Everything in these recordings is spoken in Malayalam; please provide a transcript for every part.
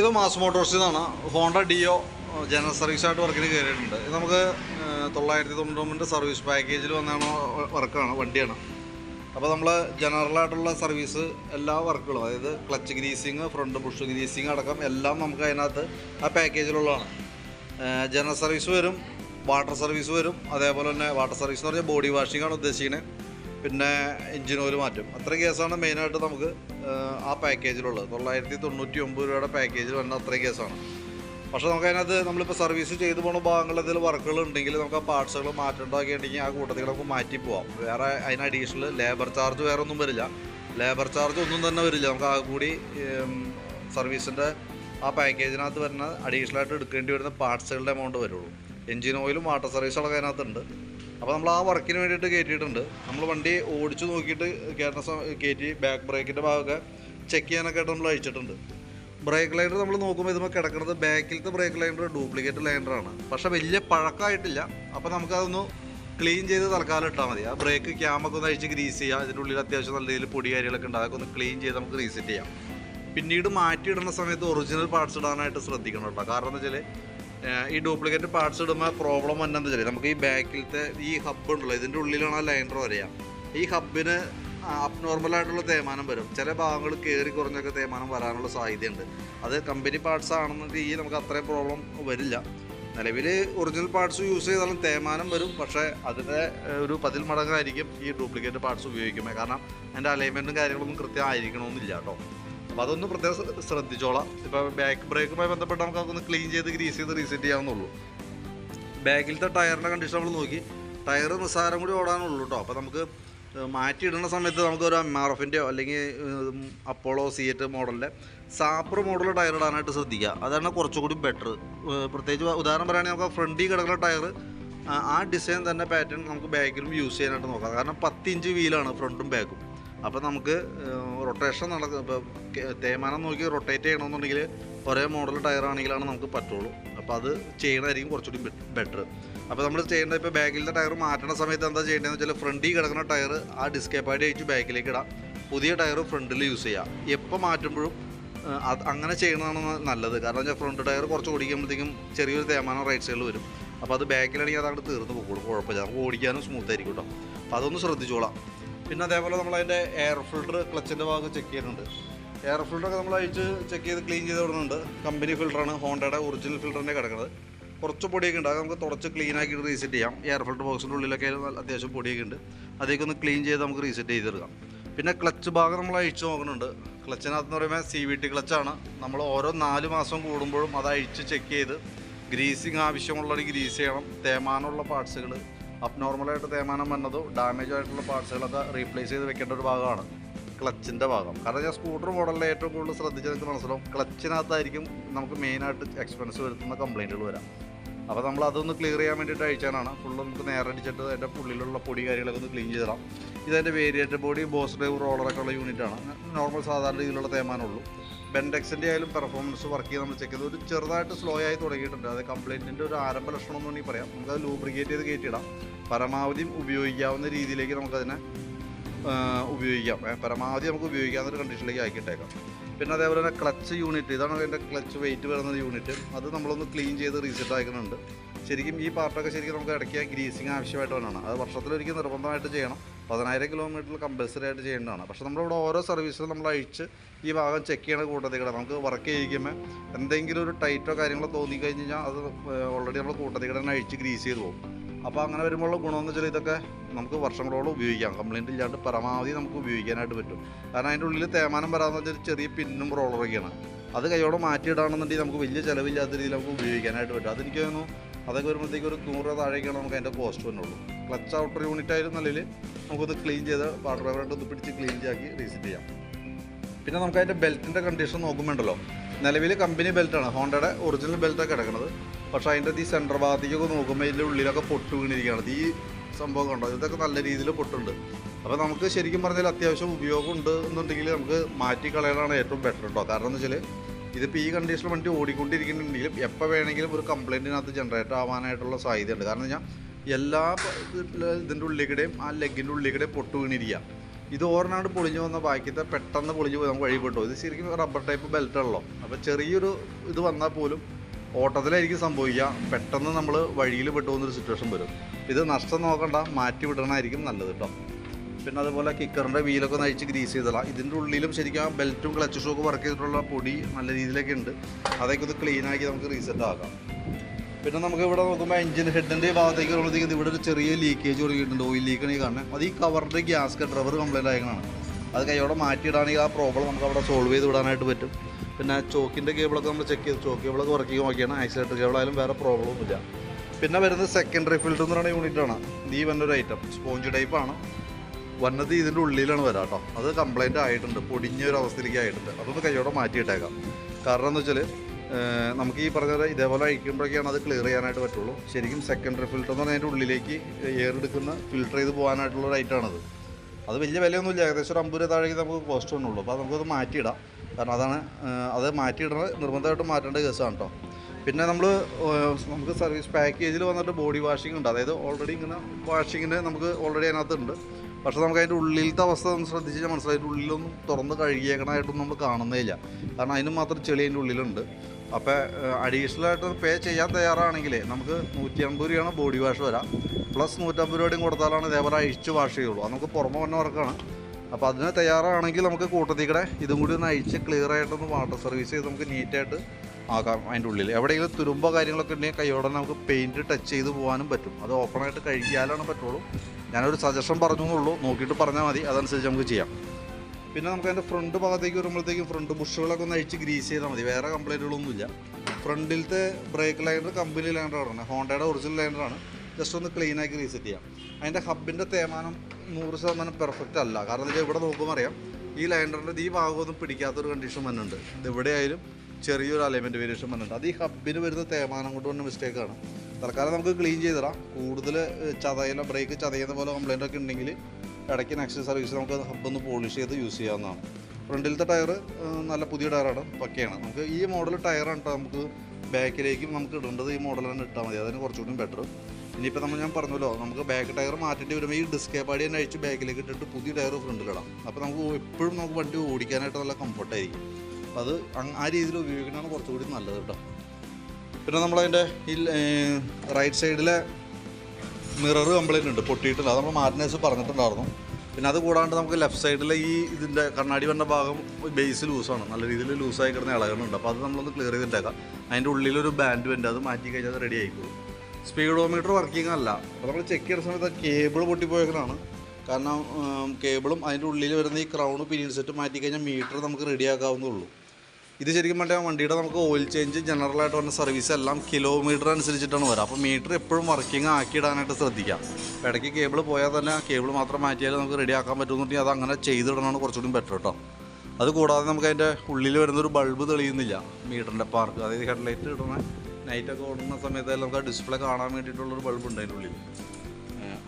ഇത് മാസ് മോട്ടോഴ്സിൽ നിന്നാണ്. ഹോണ്ട ഡിയോ ജനറൽ സർവീസായിട്ട് വർക്കിന് കയറിയിട്ടുണ്ട്. ഇത് നമുക്ക് തൊള്ളായിരത്തി തൊണ്ണൂറ്റൊമ്പതിന്റെ സർവീസ് പാക്കേജിൽ വന്നാണ് വർക്കാണ് വണ്ടിയാണ്. അപ്പോൾ നമ്മൾ ജനറലായിട്ടുള്ള സർവീസ് എല്ലാ വർക്കുകളും അതായത് clutch greasing front bush greasing അടക്കം എല്ലാം നമുക്ക് അതിനകത്ത് ആ പാക്കേജിലുള്ളതാണ്. ജനറൽ സർവീസ് വരും വാട്ടർ സർവീസ് വരും അതേപോലെ തന്നെ വാട്ടർ സർവീസ് എന്ന് പറഞ്ഞാൽ ബോഡി വാഷിംഗ് ആണ് ഉദ്ദേശിക്കുന്നത് പിന്നെ എഞ്ചിൻ ഓയിൽ മാറ്റും. അത്ര കേസാണ് മെയിനായിട്ട് നമുക്ക് ആ പാക്കേജിലുള്ളത്. തൊള്ളായിരത്തി തൊണ്ണൂറ്റി ഒമ്പത് രൂപയുടെ പാക്കേജിൽ വരുന്ന അത്രയും കേസാണ്. പക്ഷേ നമുക്ക് അതിനകത്ത് നമ്മളിപ്പോൾ സർവീസ് ചെയ്തു പോകുന്ന ഭാഗങ്ങളിൽ എന്തെങ്കിലും വർക്കുകൾ ഉണ്ടെങ്കിൽ നമുക്ക് ആ പാർട്സുകൾ മാറ്റേണ്ടതൊക്കെ ഉണ്ടെങ്കിൽ ആ കൂട്ടത്തിൽ നമുക്ക് മാറ്റി പോവാം. വേറെ അതിന് അഡീഷണൽ ലേബർ ചാർജ് വേറെ ഒന്നും വരില്ല. ലേബർ ചാർജ് ഒന്നും തന്നെ വരില്ല. നമുക്ക് ആ കൂടി സർവീസിന്റെ ആ പാക്കേജിനകത്ത് വരുന്ന അഡീഷണൽ ആയിട്ട് എടുക്കേണ്ടി വരുന്ന പാർട്സുകളുടെ എമൗണ്ട് വരുള്ളൂ. എഞ്ചിൻ ഓയിലും വാട്ടർ സർവീസുകളൊക്കെ അതിനകത്തുണ്ട്. അപ്പോൾ നമ്മൾ ആ വർക്കിന് വേണ്ടിയിട്ട് കയറ്റിയിട്ടുണ്ട് നമ്മൾ വണ്ടി ഓടിച്ചു നോക്കിയിട്ട് കയറ്റുന്ന സമയം കയറ്റി ബാക്ക് ബ്രേക്കിന്റെ ഭാഗമൊക്കെ ചെക്ക് ചെയ്യാനൊക്കെ ആയിട്ട് നമ്മൾ അയച്ചിട്ടുണ്ട്. ബ്രേക്ക് ലൈനർ നമ്മൾ നോക്കുമ്പോൾ ഇതുമ്പോൾ കിടക്കുന്നത് ബാക്കിലത്തെ ബ്രേക്ക് ലൈനർ ഡ്യൂപ്ലിക്കേറ്റ് ലൈനറാണ് പക്ഷെ വലിയ പഴക്കമായിട്ടില്ല. അപ്പോൾ നമുക്കതൊന്ന് ക്ലീൻ ചെയ്ത് തൽക്കാലം ഇട്ടാൽ മതി. ആ ബ്രേക്ക് ക്യാമൊക്കെ ഒന്ന് അഴിച്ച് ഗ്രീസ് ചെയ്യുക അതിന്റെ ഉള്ളിൽ അത്യാവശ്യം നല്ല രീതിയിൽ പൊടി കാര്യങ്ങളൊക്കെ ഉണ്ട്. അതൊക്കെ ഒന്ന് ക്ലീൻ ചെയ്ത് നമുക്ക് റീസെറ്റ് ചെയ്യാം. പിന്നീട് മാറ്റിയിടുന്ന സമയത്ത് ഒറിജിനൽ പാർട്സ് ഇടാനായിട്ട് ശ്രദ്ധിക്കണം കേട്ടോ. കാരണം എന്താ വെച്ചാൽ ഈ ഡ്യൂപ്ലിക്കേറ്റ് പാർട്സ് ഇടുമ്പോൾ പ്രോബ്ലം വന്നെന്ന് വെച്ചാൽ നമുക്ക് ഈ ബാക്കിലത്തെ ഈ ഹബ്ബ് ഉണ്ടല്ലോ ഇതിന്റെ ഉള്ളിലാണ് ആ ലൈൻഡർ വരിക ഈ ഹബ്ബിന് അബ്നോർമൽ ആയിട്ടുള്ള തേമാനം വരും. ചില ഭാഗങ്ങൾ കയറി കുറഞ്ഞൊക്കെ തേമാനം വരാനുള്ള സാധ്യതയുണ്ട്. അത് കമ്പനി പാർട്സ് ആണെന്നുണ്ടെങ്കിൽ നമുക്ക് അത്രയും പ്രോബ്ലം വരില്ല. നിലവിൽ ഒറിജിനൽ പാർട്സ് യൂസ് ചെയ്താലും തേമാനം വരും. പക്ഷേ അതിന്റെ ഒരു പതിൽ മടങ്ങായിരിക്കും ഈ ഡ്യൂപ്ലിക്കേറ്റ് പാർട്സ് ഉപയോഗിക്കുന്നത് കാരണം അതിന്റെ അലൈൻമെന്റും കാര്യങ്ങളൊന്നും കൃത്യമായിരിക്കണമെന്നില്ല കേട്ടോ. അപ്പോൾ അതൊന്ന് പ്രത്യേകം ശ്ര- ശ്രദ്ധിച്ചോളാം. ഇപ്പോൾ ബാക്ക് ബ്രേക്കുമായി ബന്ധപ്പെട്ട് നമുക്ക് അതൊന്ന് ക്ലീൻ ചെയ്ത് ഗ്രീസ് ചെയ്ത് റീസെറ്റ് ചെയ്യാവുന്നുള്ളൂ ബാക്കിലത്തെ ടയറിന്റെ കണ്ടീഷൻ നമ്മൾ നോക്കി. ടയർ നിസ്സാരം കൂടി ഓടാനുള്ളൂ കേട്ടോ. അപ്പോൾ നമുക്ക് മാറ്റിയിടുന്ന സമയത്ത് നമുക്ക് ഒരു എം ആർ എഫിന്റെയോ അല്ലെങ്കിൽ അപ്പോളോ സി എറ്റ് മോഡലിന്റെ സാപ്പർ മോഡൽ ടയർ ഇടാനായിട്ട് ശ്രദ്ധിക്കുക. അതാണ് കുറച്ചുകൂടി ബെറ്റർ പ്രത്യേകിച്ച് ഉദാഹരണം പറയുകയാണെങ്കിൽ നമുക്ക് ഫ്രണ്ടിൽ കിടക്കുന്ന ടയർ ആ ഡിസൈൻ തന്നെ പാറ്റേൺ നമുക്ക് ബാക്കിലും യൂസ് ചെയ്യാനായിട്ട് നോക്കാം. കാരണം പത്ത് ഇഞ്ച് വീലാണ് ഫ്രണ്ടും ബാക്കും അപ്പോൾ നമുക്ക് റൊട്ടേഷൻ നടക്കും ഇപ്പോൾ തേമാനം നോക്കി റൊട്ടേറ്റ് ചെയ്യണമെന്നുണ്ടെങ്കിൽ ഒരേ മോഡൽ ടയർ ആണെങ്കിലാണ് നമുക്ക് പറ്റുള്ളൂ. അപ്പോൾ അത് ചെയ്യണമായിരിക്കും കുറച്ചുകൂടി ബെറ്റർ അപ്പോൾ നമ്മൾ ചെയ്യേണ്ടത് ഇപ്പോൾ ബാക്കിലത്തെ ടയർ മാറ്റുന്ന സമയത്ത് എന്താ ചെയ്യേണ്ടതെന്ന് വെച്ചാൽ ഫ്രണ്ടിൽ കിടക്കുന്ന ടയർ ആ ഡിസ്കേപ്പായിട്ട് അയച്ച് ബാക്കിലേക്ക് ഇടാം. പുതിയ ടയർ ഫ്രണ്ടിൽ യൂസ് ചെയ്യാം. എപ്പോൾ മാറ്റുമ്പോഴും അത് അങ്ങനെ ചെയ്യുന്നതാണ് നല്ലത്. കാരണം വെച്ചാൽ ഫ്രണ്ട് ടയർ കുറച്ച് ഓടിക്കുമ്പോഴത്തേക്കും ചെറിയൊരു തേമാനം റൈറ്റ് സൈഡിൽ വരും. അപ്പോൾ അത് ബാക്കിലാണെങ്കിൽ അതങ്ങോട്ട് തീർന്ന് പോകുള്ളൂ കുഴപ്പമില്ല. നമുക്ക് ഓടിക്കാനും സ്മൂത്ത് ആയിരിക്കും കേട്ടോ അപ്പോൾ അതൊന്ന് ശ്രദ്ധിച്ചോളാം. പിന്നെ അതേപോലെ നമ്മൾ അതിന്റെ എയർ ഫിൽട്ടർ ക്ലച്ചിന്റെ ഭാഗം ചെക്ക് ചെയ്യുന്നുണ്ട്. എയർ ഫിൽട്ടറൊക്കെ നമ്മൾ അഴിച്ച് ചെക്ക് ചെയ്ത് ക്ലീൻ ചെയ്ത് വിടുന്നുണ്ട് കമ്പനി ഫിൽട്ടറാണ് ഹോണ്ടയുടെ ഒറിജിനൽ ഫിൽട്ടറിന്റെ കിടക്കുന്നത്. കുറച്ച് പൊടിയൊക്കെ ഉണ്ട്. അത് നമുക്ക് തുടച്ച് ക്ലീൻ ആക്കിയിട്ട് റീസെറ്റ് ചെയ്യാം. എയർ ഫിൽട്ടർ ബോക്സിന്റെ ഉള്ളിലൊക്കെ അത്യാവശ്യം പൊടിയൊക്കെ ഉണ്ട്. അതേക്ക് ഒന്ന് ക്ലീൻ ചെയ്ത് നമുക്ക് റീസെറ്റ് ചെയ്തെടുക്കാം. പിന്നെ ക്ലച്ച് ഭാഗം നമ്മൾ അഴിച്ച് നോക്കുന്നുണ്ട്. ക്ലച്ചിനകത്ത് എന്ന് പറയുമ്പോൾ സി വി ടി ക്ലച്ചാണ് നമ്മൾ ഓരോ നാല് മാസം കൂടുമ്പോഴും അത് അഴിച്ച് ചെക്ക് ചെയ്ത് ഗ്രീസിങ് ആവശ്യമുള്ളത് ഗ്രീസ് ചെയ്യണം. തേമാനുള്ള പാർട്സുകൾ അബ്നോർമലായിട്ട് തേമാനം വന്നതോ ഡാമേജ് ആയിട്ടുള്ള പാർട്സുകളൊക്കെ റീപ്ലേസ് ചെയ്ത് വെക്കേണ്ട ഒരു ഭാഗമാണ്. ക്ലച്ചിന്റെ ഭാഗം. കാരണം ഞാൻ സ്കൂട്ടർ മോഡലിൽ ഏറ്റവും കൂടുതൽ ശ്രദ്ധിച്ച് നിങ്ങൾക്ക് മനസ്സിലാവും. ക്ലച്ചിനകത്തായിരിക്കും നമുക്ക് മെയിനായിട്ട് എക്സ്പെൻസ് വരുത്തുന്ന കംപ്ലൈന്റുകൾ വരാം. അപ്പോൾ നമ്മൾ അതൊന്ന് ക്ലിയർ ചെയ്യാൻ വേണ്ടിയിട്ട് അയച്ചാണ് ഫുള്ള് നമുക്ക് നേരടിച്ചിട്ട് അതിന്റെ ഉള്ളിലുള്ള പൊടി കാര്യങ്ങളൊക്കെ ഒന്ന് ക്ലീൻ ചെയ്തിടാം ഇതതിന്റെ വേരിയേറ്റഡ് ബോഡി ബോസ് ഡ്രൈവ് റോളറൊക്കെ ഉള്ള യൂണിറ്റാണ് നോർമൽ സാധാരണ രീതിയിലുള്ള തേമാനമുള്ളൂ ബെൻഡെക്സിന്റെ ആയാലും പെർഫോമൻസ് വർക്ക് ചെയ്ത് നമ്മൾ ചെക്ക് ചെയ്ത്. ഒരു ചെറുതായിട്ട് സ്ലോ ആയി തുടങ്ങിയിട്ടുണ്ട്. അത് കംപ്ലൈന്റിന്റെ ഒരു ആരംഭ ലക്ഷണം എന്ന് വേണമെങ്കിൽ പറയാം. നമുക്കത് ലൂബ്രിക്കേറ്റ് ചെയ്ത് കയറ്റിയിടാം. പരമാവധി ഉപയോഗിക്കാവുന്ന രീതിയിലേക്ക് നമുക്കതിനെ ഉപയോഗിക്കാം. പരമാവധി നമുക്ക് ഉപയോഗിക്കാവുന്ന ഒരു കണ്ടീഷനിലേക്ക് ആക്കിയിട്ടേക്കാം. പിന്നെ അതേപോലെ തന്നെ ക്ലച്ച് യൂണിറ്റ് ഇതാണ് അതിന്റെ ക്ലച്ച് വെയിറ്റ് വരുന്ന യൂണിറ്റ് അത് നമ്മളൊന്ന് ക്ലീൻ ചെയ്ത് റീസെറ്റ് ആക്കുന്നുണ്ട്. ശരിക്കും ഈ പാർട്ടൊക്കെ ശരിക്കും നമുക്ക് ഇടയ്ക്ക് ഗ്രീസിങ് ആവശ്യമായിട്ട് വേണമാണ് അത് വർഷത്തിലൊരിക്കൽ നിർബന്ധമായിട്ട് ചെയ്യണം. പതിനായിരം കിലോമീറ്ററിൽ കമ്പൽസറി ആയിട്ട് ചെയ്യേണ്ടതാണ്. പക്ഷേ നമ്മളിവിടെ ഓരോ സർവീസിലും നമ്മൾ അഴിച്ച് ഈ ഭാഗം ചെക്ക് ചെയ്യണ കൂട്ടത്തിൽ കൂടെ നമുക്ക് വർക്ക് ചെയ്യിക്കുമ്പോൾ എന്തെങ്കിലും ഒരു ടൈറ്റോ കാര്യങ്ങളോ തോന്നി കഴിഞ്ഞ് കഴിഞ്ഞാൽ അത് ഓൾറെഡി നമ്മൾ കൂട്ടത്തിൽ കൂടെ തന്നെ അഴിച്ച് ഗ്രീസ് ചെയ്ത് പോകും. അപ്പോൾ അങ്ങനെ വരുമ്പോഴുള്ള ഗുണമെന്ന് വെച്ചാൽ ഇതൊക്കെ നമുക്ക് വർഷങ്ങളോളം ഉപയോഗിക്കാം. കംപ്ലൈന്റ് ഇല്ലാണ്ട് പരമാവധി നമുക്ക് ഉപയോഗിക്കാനായിട്ട് പറ്റും. കാരണം അതിന്റെ ഉള്ളിൽ തേമാനം വരാമെന്ന് വെച്ചാൽ ചെറിയ പിന്നും റോളറൊക്കെയാണ് അത് കൈയോടെ മാറ്റിയിടാണെന്നുണ്ടെങ്കിൽ നമുക്ക് വലിയ ചിലവില്ലാത്ത രീതിയിൽ നമുക്ക് ഉപയോഗിക്കാനായിട്ട് പറ്റും. അതെനിക്ക് തോന്നുന്നു അതൊക്കെ വരുമ്പോഴത്തേക്ക് ഒരു നൂറ് താഴേക്കാണ് നമുക്ക് അതിന്റെ കോസ്റ്റ് വന്നുള്ളൂ ക്ലച്ച് ഔട്ടർ യൂണിറ്റ് ആയിരുന്ന നിലയിൽ നമുക്കൊന്ന് ക്ലീൻ ചെയ്ത് വാട്ടർ പേപ്പറായിട്ട് ഒന്ന് പിടിച്ച് ക്ലീൻ ആക്കി റീസെറ്റ് ചെയ്യാം. പിന്നെ നമുക്ക് അതിന്റെ ബെൽറ്റിന്റെ കണ്ടീഷൻ നോക്കുമ്പോണ്ടല്ലോ. നിലവിൽ കമ്പനി ബെൽറ്റാണ് ഹോണ്ടയുടെ ഒറിജിനൽ ബെൽറ്റാണ് കിടക്കുന്നത്. പക്ഷേ അതിന്റെ ഈ സെന്റർ ഭാഗത്തേക്കൊക്കെ നോക്കുമ്പോൾ ഇതിന്റെ ഉള്ളിലൊക്കെ പൊട്ട് വീണിരിക്കുകയാണ് ഈ സംഭവം കണ്ടോ? ഇതൊക്കെ നല്ല രീതിയിൽ പൊട്ടുണ്ട്. അപ്പോൾ നമുക്ക് ശരിക്കും പറഞ്ഞാൽ അത്യാവശ്യം ഉപയോഗമുണ്ട് എന്നുണ്ടെങ്കിൽ നമുക്ക് മാറ്റി കളയലാണ് ഏറ്റവും ബെറ്റർ കേട്ടോ കാരണം എന്ന് വെച്ചാൽ ഇതിപ്പോൾ ഈ കണ്ടീഷനിൽ വണ്ടി ഓടിക്കൊണ്ടിരിക്കുന്നുണ്ടെങ്കിലും എപ്പോൾ വേണമെങ്കിലും ഒരു കംപ്ലയിന്റിനകത്ത് ജനറേറ്റ് ആവാനായിട്ടുള്ള സാധ്യതയുണ്ട്. കാരണം ഞാൻ എല്ലാ ഇതിന്റെ ഉള്ളിലൂടെയും ആ ലെഗിന്റെ ഉള്ളിലൂടെയും പൊട്ടു വീണിരിക്കുക ഇത് ഓർണാണ്ട് പൊളിഞ്ഞു വന്ന ബാക്കിയത്തെ പെട്ടെന്ന് പൊളിഞ്ഞു പോയി നമുക്ക് വഴിപ്പെട്ടു ഇത് ശരിക്കും റബ്ബർ ടൈപ്പ് ബെൽറ്റ് ആണല്ലോ അപ്പോൾ ചെറിയൊരു ഇത് വന്നാൽ പോലും ഓട്ടത്തിലായിരിക്കും സംഭവിക്കുക പെട്ടെന്ന് നമ്മൾ വഴിയിൽ പെട്ടു പോകുന്നൊരു സിറ്റുവേഷൻ വരും. ഇത് നഷ്ടം നോക്കണ്ട മാറ്റി വിടണമായിരിക്കും നല്ലത് കേട്ടോ പിന്നെ അതുപോലെ കിക്കറിന്റെ വീലൊക്കെ അഴിച്ച് ഗ്രീസ് ചെയ്തതാണ് ഇതിന്റെ ഉള്ളിലും ശരിക്കും ആ ബെൽറ്റും ക്ലച്ച് ഷോക്ക് വർക്ക് ചെയ്തിട്ടുള്ള പൊടി നല്ല രീതിയിലൊക്കെ ഉണ്ട്. അതൊക്കെ ഒന്ന് ക്ലീൻ ആക്കി നമുക്ക് റീസെറ്റ് ആക്കാം. പിന്നെ നമുക്ക് ഇവിടെ നോക്കുമ്പോൾ എഞ്ചിൻ ഹെഡിന്റെ ഭാഗത്തേക്ക് വരുമ്പോഴത്തേക്ക് ഇവിടെ ഒരു ചെറിയ ലീക്കേജ് തുടങ്ങിയിട്ടുണ്ട്. ഓയിൽ ലീക്കാണ് കാണുന്നത് അത് ഈ കവറിന്റെ ഗ്യാസ് ഡ്രൈവർ കംപ്ലൈന്റ് ആയതാണ് അത് കൈയോടെ മാറ്റിയിടാണെങ്കിൽ ആ പ്രോബ്ലം നമുക്ക് അവിടെ സോൾവ് ചെയ്ത് വിടാനായിട്ട് പറ്റും. പിന്നെ ചോക്കിന്റെ കേബിളൊക്കെ നമ്മൾ ചെക്ക് ചെയ്ത് ചോക്ക് കേബിളൊക്കെ വർക്ക് ചെയ്ത് നോക്കിയാണ്. ഐസലേറ്റർ കേബിളായാലും വേറെ പ്രോബ്ലം ഒന്നുമില്ല. പിന്നെ വരുന്നത് സെക്കൻഡറി ഫിൽറ്റർ എന്ന് പറയുന്ന യൂണിറ്റാണ് ഈ വന്നൊരു ഐറ്റം സ്പോഞ്ച് ടൈപ്പാണ് വന്നത് ഇതിന്റെ ഉള്ളിലാണ് വരാം കേട്ടോ അത് കംപ്ലൈന്റ് ആയിട്ടുണ്ട്. പൊടിഞ്ഞ ഒരു അവസ്ഥയിലേക്ക് ആയിട്ടുണ്ട്. അതൊന്ന് കൈയോടെ മാറ്റിയിട്ടേക്കാം. കാരണം എന്ന് വെച്ചാൽ നമുക്ക് ഈ പറഞ്ഞ പോലെ ഇതേപോലെ അഴിക്കുമ്പോഴൊക്കെയാണ് അത് ക്ലിയർ ചെയ്യാനായിട്ട് പറ്റുള്ളൂ. ശരിക്കും സെക്കൻഡറി ഫിൽറ്റർ എന്ന് പറഞ്ഞാൽ അതിന്റെ ഉള്ളിലേക്ക് എയർ എടുക്കുന്ന ഫിൽറ്റർ ചെയ്ത് പോകാനായിട്ടുള്ള ഒരു ഐറ്റാണത് അത് വലിയ വിലയൊന്നുമില്ല. ഏകദേശം ഒരു അമ്പത് രൂപ താഴേക്ക് നമുക്ക് കോസ്റ്റ് വന്നുള്ളൂ. അപ്പോൾ നമുക്കത് മാറ്റിയിടാം. കാരണം അതാണ് അത് മാറ്റിയിടുന്നത് നിർബന്ധമായിട്ടും മാറ്റേണ്ട കേസാണ് കേട്ടോ പിന്നെ നമ്മൾ നമുക്ക് സർവീസ് പാക്കേജിൽ വന്നിട്ട് ബോഡി വാഷിംഗ് ഉണ്ട്. അതായത് ഓൾറെഡി ഇങ്ങനെ വാഷിങ്ങിന് നമുക്ക് ഓൾറെഡി അതിനകത്തുണ്ട്. പക്ഷേ നമുക്ക് അതിന്റെ ഉള്ളിലത്തെ അവസ്ഥ ഒന്ന് ശ്രദ്ധിച്ച് മനസ്സിലായിട്ട് ഉള്ളിലൊന്നും തുറന്ന് കഴുകിയേക്കണമായിട്ടൊന്നും നമ്മൾ കാണുന്നേ ഇല്ല കാരണം അതിന് മാത്രം ചെളി അതിന്റെ ഉള്ളിലുണ്ട്. അപ്പോൾ അഡീഷണൽ ആയിട്ട് പേ ചെയ്യാൻ തയ്യാറാണെങ്കിൽ നമുക്ക് നൂറ്റി അമ്പത് രൂപയാണ് ബോഡി വാഷ് വരാം. പ്ലസ് നൂറ്റമ്പത് രൂപയും കൊടുത്താലാണ് ഇതേപോലെ അഴിച്ച് വാഷ് ചെയ്യുള്ളൂ. അത് നമുക്ക് പുറമെ വന്ന വർക്കാണ്. അപ്പോൾ അതിന് തയ്യാറാണെങ്കിൽ നമുക്ക് കൂട്ടത്തിൽ കൂടെ ഇതും കൂടി ഒന്ന് അഴിച്ച് ക്ലിയർ ആയിട്ടൊന്ന് വാട്ടർ സർവീസ് ചെയ്ത് നമുക്ക് നീറ്റായിട്ട് ആക്കാം അതിന്റെ ഉള്ളിൽ. എവിടെയെങ്കിലും തുരുമ്പോ കാര്യങ്ങളൊക്കെ ഉണ്ടെങ്കിൽ കൈയോടെ നമുക്ക് പെയിന്റ് ടച്ച് ചെയ്ത് പോകാനും പറ്റും. അത് ഓപ്പണായിട്ട് കഴുകിയാലാണ് പറ്റുള്ളൂ. ഞാനൊരു സജഷൻ പറഞ്ഞു എന്നുള്ളൂ നോക്കിയിട്ട് പറഞ്ഞാൽ മതി. അതനുസരിച്ച് നമുക്ക് ചെയ്യാം. പിന്നെ നമുക്ക് അതിന്റെ ഫ്രണ്ട് ഭാഗത്തേക്ക് വരുമ്പോഴത്തേക്കും ഫ്രണ്ട് ബുഷുകളൊക്കെ ഒന്ന് അഴിച്ച് ഗ്രീസ് ചെയ്താൽ മതി. വേറെ കംപ്ലൈന്റുകളൊന്നുമില്ല ഫ്രണ്ടിലത്തെ ബ്രേക്ക് ലൈനർ കമ്പനി ലൈനറാണ് ഹോണ്ടയുടെ ഒറിജിനൽ ലൈനറാണ് ജസ്റ്റ് ഒന്ന് ക്ലീൻ ആക്കി റീസെറ്റ് ചെയ്യാം. അതിന്റെ ഹബിന്റെ തേമാനം നൂറ് ശതമാനം പെർഫെക്റ്റ് അല്ല. കാരണം എന്താ ഇവിടെ നോക്കുമ്പോൾ അറിയാം. ഈ ലൈനറിന്റെ ഈ ഭാഗമൊന്നും പിടിക്കാത്തൊരു കണ്ടീഷൻ വന്നിട്ടുണ്ട്. ഇത് എവിടെയായാലും ചെറിയൊരു അലൈൻമെന്റ് വേരിയേഷൻ വന്നിട്ടുണ്ട്. അത് ഈ ഹബിന് വരുന്ന തേമാനം കൊണ്ട് വന്ന മിസ്റ്റേക്കാണ് തൽക്കാലം നമുക്ക് ക്ലീൻ ചെയ്തിടാം കൂടുതൽ ചതയില ബ്രേക്ക് ചതയുന്ന പോലെ കംപ്ലൈന്റ് ഒക്കെ ഉണ്ടെങ്കിൽ ഇടയ്ക്ക് നെക്സ്റ്റ് സർവീസ് നമുക്ക് ഹബ്ബ് ഒന്ന് പോളിഷ് ചെയ്ത് യൂസ് ചെയ്യാവുന്നതാണ്. ഫ്രണ്ടിലത്തെ ടയർ നല്ല പുതിയ ടയറാണ് പക്കയാണ്. നമുക്ക് ഈ മോഡൽ ടയറാണ് കേട്ടോ നമുക്ക് ബാക്കിലേക്കും നമുക്ക് ഇടേണ്ടത് ഈ മോഡലാണ് ഇട്ടാൽ മതി. അതിന് കുറച്ചുകൂടി ബെറ്റർ ഇനിയിപ്പോൾ നമ്മൾ ഞാൻ പറഞ്ഞല്ലോ നമുക്ക് ബാക്ക് ടയർ മാറ്റേണ്ടി വരുമ്പോൾ ഈ ഡിസ്കേ പാടി തന്നെ അഴിച്ച് ബാക്കിലേക്ക് ഇട്ടിട്ട് പുതിയ ടയർ ഫ്രണ്ടിലിടാം അപ്പോൾ നമുക്ക് എപ്പോഴും നമുക്ക് വണ്ടി ഓടിക്കാനായിട്ട് നല്ല കംഫർട്ടായിരിക്കും അത് ആ രീതിയിൽ ഉപയോഗിക്കുന്നതാണ് കുറച്ചുകൂടി നല്ലത് കേട്ടോ. പിന്നെ നമ്മളതിന്റെ ഈ റൈറ്റ് സൈഡിലെ മിറർ കംപ്ലൈന്റ് ഉണ്ട് പൊട്ടിയിട്ടില്ല. അത് നമ്മൾ മാർട്ടിനേഴ്സ് പറഞ്ഞിട്ടുണ്ടായിരുന്നു. പിന്നെ അത് കൂടാണ്ട് നമുക്ക് ലെഫ്റ്റ് സൈഡിലെ ഈ ഇതിന്റെ കണ്ണാടി വന്ന ഭാഗം ബേസ് ലൂസാണ് നല്ല രീതിയിൽ ലൂസായി കിടന്ന ഇളകുന്നുണ്ട് അപ്പോൾ അത് നമ്മളൊന്ന് ക്ലിയർ ചെയ്തിട്ടേക്കാം. അതിന്റെ ഉള്ളിലൊരു ബാൻഡ് വെന്റ് അത് മാറ്റി കഴിഞ്ഞാൽ റെഡി ആയിക്കോളും. സ്പീഡോമീറ്റർ വർക്കിംഗ് അല്ല. അപ്പോൾ നമ്മൾ ചെക്ക് ചെയ്യുന്ന സമയത്ത് കേബിൾ പൊട്ടിപ്പോയതാണ് കാരണം കേബിളും അതിന്റെ ഉള്ളിൽ വരുന്ന ഈ ക്രൗൺ പിരീഡ് സെറ്റ് മാറ്റി കഴിഞ്ഞാൽ മീറ്റർ നമുക്ക് റെഡിയാക്കാവുന്നുള്ളൂ ഇത് ശരിക്കും പറഞ്ഞാൽ വണ്ടിയുടെ നമുക്ക് ഓയിൽ ചേഞ്ച് ജനറൽ ആയിട്ട് വന്ന സർവീസ് എല്ലാം കിലോമീറ്റർ അനുസരിച്ചിട്ടാണ് വരിക അപ്പോൾ മീറ്റർ എപ്പോഴും വർക്കിംഗ് ആക്കിയിടാനായിട്ട് ശ്രദ്ധിക്കാം. ഇടയ്ക്ക് കേബിൾ പോയാൽ തന്നെ കേബിൾ മാത്രം മാറ്റിയാൽ നമുക്ക് റെഡി ആക്കാൻ പറ്റുമെന്നുണ്ടെങ്കിൽ അത് അങ്ങനെ ചെയ്തിടണമാണ് കുറച്ചുകൂടി ബെറ്റർ കേട്ടോ അത് കൂടാതെ നമുക്ക് അതിന്റെ ഉള്ളിൽ വരുന്നൊരു ബൾബ് തെളിയുന്നില്ല. മീറ്ററിന്റെ പാർക്ക് അതായത് ഹെഡ് ലൈറ്റ് ഇടുന്ന നൈറ്റൊക്കെ ഓടുന്ന സമയത്ത് നമുക്ക് ആ ഡിസ്പ്ലേ കാണാൻ വേണ്ടിയിട്ടുള്ളൊരു ബൾബ് ഉണ്ട് അതിന്റെ ഉള്ളിൽ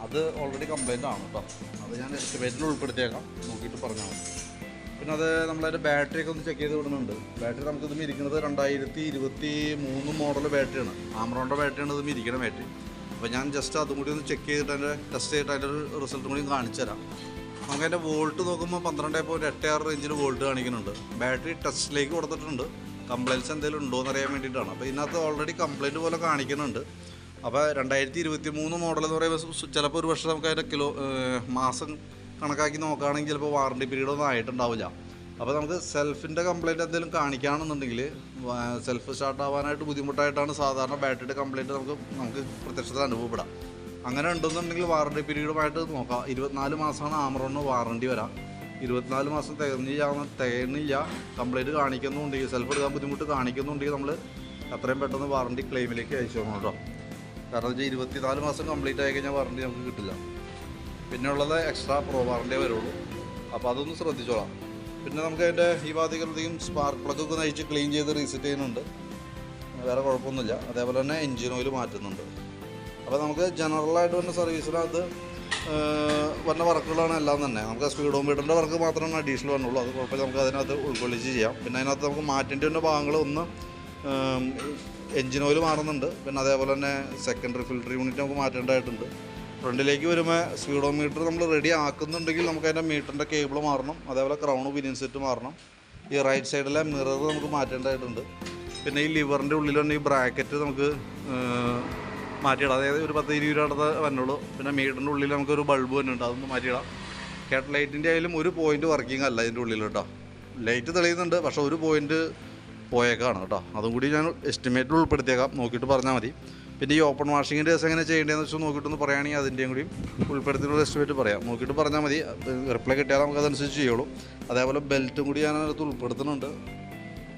അത് ഓൾറെഡി കംപ്ലൈന്റ് ആണ് കേട്ടോ അത് ഞാൻ എസ്റ്റിമേറ്റിൽ ഉൾപ്പെടുത്തിയേക്കാം. നോക്കിയിട്ട് പറഞ്ഞാൽ മതി. പിന്നെ അത് നമ്മളതിന്റെ ബാറ്ററി ഒക്കെ ഒന്ന് ചെക്ക് ചെയ്ത് വിടുന്നുണ്ട്. ബാറ്ററി നമുക്ക് ഇതും ഇരിക്കുന്നത് രണ്ടായിരത്തി ഇരുപത്തി മൂന്ന് മോഡൽ ബാറ്ററിയാണ് ആമറോണിന്റെ ബാറ്ററിയാണ് ഇതും ഇരിക്കുന്ന ബാറ്ററി അപ്പോൾ ഞാൻ ജസ്റ്റ് അതും കൂടി ഒന്ന് ചെക്ക് ചെയ്തിട്ട് അതിന്റെ ടെസ്റ്റ് ചെയ്തിട്ട് അതിന്റെ ഒരു റിസൾട്ടും കൂടി കാണിച്ചു തരാം. നമുക്ക് അതിന്റെ വോൾട്ട് നോക്കുമ്പോൾ പന്ത്രണ്ട് പോയിന്റ് എട്ട് ആറ് റേഞ്ചിൽ വോൾട്ട് കാണിക്കുന്നുണ്ട്. ബാറ്ററി ടെസ്റ്റിലേക്ക് കൊടുത്തിട്ടുണ്ട്. കംപ്ലയിൻസ് എന്തെങ്കിലും ഉണ്ടോ എന്ന് അറിയാൻ വേണ്ടിയിട്ടാണ്. അപ്പോൾ ഇതിനകത്ത് ഓൾറെഡി കംപ്ലൈന്റ് പോലെ കാണിക്കുന്നുണ്ട്. അപ്പോൾ രണ്ടായിരത്തി ഇരുപത്തി മൂന്ന് മോഡൽ എന്ന് പറയുമ്പോൾ ചിലപ്പോൾ ഒരു വർഷം നമുക്ക് അതിന്റെ കിലോ മാസം കണക്കാക്കി നോക്കുകയാണെങ്കിൽ ചിലപ്പോൾ വാറണ്ടി പീരീഡ് ഒന്നും ആയിട്ടുണ്ടാവില്ല. അപ്പോൾ നമുക്ക് സെൽഫിന്റെ കംപ്ലൈന്റ് എന്തെങ്കിലും കാണിക്കുകയാണെന്നുണ്ടെങ്കിൽ സെൽഫ് സ്റ്റാർട്ട് ആവാനായിട്ട് ബുദ്ധിമുട്ടായിട്ടാണ് സാധാരണ ബാറ്ററിയുടെ കംപ്ലൈന്റ് നമുക്ക് നമുക്ക് പ്രത്യക്ഷത്തിൽ അനുഭവപ്പെടാം. അങ്ങനെ ഉണ്ടെന്നുണ്ടെങ്കിൽ വാറണ്ടി പീരീഡുമായിട്ട് നോക്കാം. ഇരുപത്തിനാല് മാസമാണ് ആമറോണിന് വാറണ്ടി വരാം. ഇരുപത്തിനാല് മാസം തികഞ്ഞില്ല തികഞ്ഞില്ല കംപ്ലൈന്റ് കാണിക്കുന്നുണ്ടെങ്കിൽ സെൽഫ് എടുക്കാൻ ബുദ്ധിമുട്ട് കാണിക്കുന്നുണ്ടെങ്കിൽ നമ്മൾ അത്രയും പെട്ടെന്ന് വാറണ്ടി ക്ലെയിമിലേക്ക് അയച്ചു തരണം കേട്ടോ. കാരണം വെച്ചാൽ ഇരുപത്തിനാല് മാസം കംപ്ലീറ്റ് ആയി കഴിഞ്ഞാൽ വാറണ്ടി നമുക്ക് കിട്ടില്ല. പിന്നെ ഉള്ളത് എക്സ്ട്രാ പ്രോ വാറണ്ടിയേ വരുള്ളൂ. അപ്പോൾ അതൊന്ന് ശ്രദ്ധിച്ചോളാം. പിന്നെ നമുക്ക് അതിന്റെ ഈ ഭാഗത്തേക്കും സ്പാർക്ക് പ്ലഗൊക്കെ നയിച്ച് ക്ലീൻ ചെയ്ത് റീസെറ്റ് ചെയ്യുന്നുണ്ട്. വേറെ കുഴപ്പമൊന്നുമില്ല. അതേപോലെ തന്നെ എൻജിൻ ഓയിൽ മാറ്റുന്നുണ്ട്. അപ്പോൾ നമുക്ക് ജനറലായിട്ട് വരുന്ന സർവീസിനകത്ത് വരുന്ന വർക്കുകളാണ് എല്ലാം തന്നെ. നമുക്ക് സ്പീഡോമീറ്ററിന്റെ വർക്ക് മാത്രമാണ് അഡീഷണൽ വന്നുള്ളൂ അത് കുഴപ്പമില്ല. നമുക്ക് അതിനകത്ത് ഉൾക്കൊള്ളിച്ച് ചെയ്യാം. പിന്നെ അതിനകത്ത് നമുക്ക് മാറ്റേണ്ടി വരുന്ന ഭാഗങ്ങൾ ഒന്ന് എൻജിൻ ഓയിൽ മാറുന്നുണ്ട്. പിന്നെ അതേപോലെ തന്നെ സെക്കൻഡറി ഫിൽട്ടർ യൂണിറ്റ് നമുക്ക് മാറ്റേണ്ടതായിട്ടുണ്ട്. ഫ്രണ്ടിലേക്ക് വരുമ്പോൾ സ്പീഡോമീറ്റർ നമ്മൾ റെഡി ആക്കുന്നുണ്ടെങ്കിൽ നമുക്ക് അതിന്റെ മീറ്ററിന്റെ കേബിൾ മാറണം. അതേപോലെ ക്രൗൺ പിനിയൻ സെറ്റ് മാറണം. ഈ റൈറ്റ് സൈഡിലെ മിറർ നമുക്ക് മാറ്റേണ്ടതായിട്ടുണ്ട്. പിന്നെ ഈ ലിവറിന്റെ ഉള്ളിൽ തന്നെ ഈ ബ്രാക്കറ്റ് നമുക്ക് മാറ്റിയിടാം. അതായത് ഒരു പത്ത് ഇരുപത് രൂപ വന്നുള്ളൂ. പിന്നെ മീറ്ററിന്റെ ഉള്ളിൽ നമുക്കൊരു ബൾബ് തന്നെ ഉണ്ട് അതൊന്ന് മാറ്റിയിടാം. ഹെഡ് ലൈറ്റിന്റെ ആയാലും ഒരു പോയിന്റ് വർക്കിംഗ് അല്ല ഇതിന്റെ ഉള്ളിൽ കേട്ടോ. ലൈറ്റ് തെളിയുന്നുണ്ട്. പക്ഷേ ഒരു പോയിന്റ് പോയേക്കാണ് കേട്ടോ. അതും കൂടി ഞാൻ എസ്റ്റിമേറ്റിൽ ഉൾപ്പെടുത്തിയേക്കാം. നോക്കിയിട്ട് പറഞ്ഞാൽ മതി. പിന്നെ ഈ ഓപ്പൺ വാഷിങ്ങിന്റെ ദിവസം എങ്ങനെ ചെയ്യേണ്ടതെന്ന് വെച്ചാൽ നോക്കിയിട്ടൊന്ന് പറയുകയാണെങ്കിൽ അതിന്റെയും കൂടി ഉൾപ്പെടുത്തിയിട്ടുള്ള എസ്റ്റിമേറ്റ് പറയാം. നോക്കിയിട്ട് പറഞ്ഞാൽ മതി. റിപ്ലൈ കിട്ടിയാൽ നമുക്ക് അതനുസരിച്ച് ചെയ്യുള്ളൂ. അതേപോലെ ബെൽറ്റും കൂടി ഞാൻ അതിനകത്ത് ഉൾപ്പെടുത്തുന്നുണ്ട്.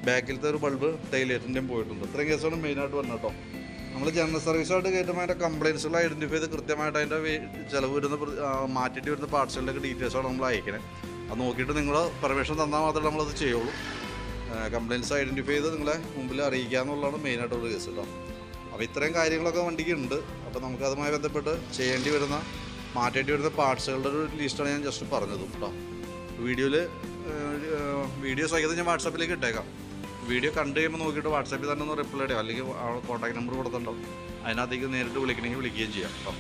ബാക്കിലത്തെ ഒരു ബൾബ് ടൈലേറ്റിന്റെയും പോയിട്ടുണ്ട്. ഇത്രയും കേസാണ് മെയിനായിട്ട് വന്നത് കേട്ടോ. നമ്മൾ ജനറൽ സർവീസായിട്ട് കയറ്റുമ്പോൾ അതിന്റെ കംപ്ലയിൻസുകൾ ഐഡന്റിഫൈ ചെയ്ത് കൃത്യമായിട്ട് അതിന്റെ ചിലവ് വരുന്ന മാറ്റിയിട്ട് വരുന്ന പാർട്സുകളുടെയൊക്കെ ഡീറ്റെയിൽസാണ് നമ്മൾ അയക്കണേ. അത് നോക്കിയിട്ട് നിങ്ങൾ പെർമിഷൻ തന്നാൽ മാത്രമേ നമ്മളത് ചെയ്യുള്ളൂ. കംപ്ലയിൻസ് ഐഡന്റിഫൈ ചെയ്ത് നിങ്ങളെ മുമ്പിൽ അറിയിക്കുക എന്നുള്ളതാണ് മെയിനായിട്ടുള്ള കേസ് കേട്ടോ അപ്പോൾ ഇത്രയും കാര്യങ്ങളൊക്കെ വണ്ടിക്ക് ഉണ്ട്. അപ്പോൾ നമുക്ക് അതുമായി ബന്ധപ്പെട്ട് ചെയ്യേണ്ടി വരുന്ന മാറ്റേണ്ടി വരുന്ന പാർട്സുകളുടെ ഒരു ലിസ്റ്റാണ് ഞാൻ ജസ്റ്റ് പറഞ്ഞത് കേട്ടോ വീഡിയോയിൽ വീഡിയോ സഹിതം ഞാൻ വാട്സാപ്പിലേക്ക് ഇട്ടേക്കാം. വീഡിയോ കണ്ടു കഴിയുമ്പോൾ നോക്കിയിട്ട് വാട്സാപ്പിൽ തന്നെ ഒന്ന് റിപ്ലൈ ഇടുക. അല്ലെങ്കിൽ കോൺടാക്ട് നമ്പർ കൊടുത്തിട്ടുണ്ടാവും. അതിനകത്തേക്ക് നേരിട്ട് വിളിക്കണമെങ്കിൽ വിളിക്കുകയും ചെയ്യാം കേട്ടോ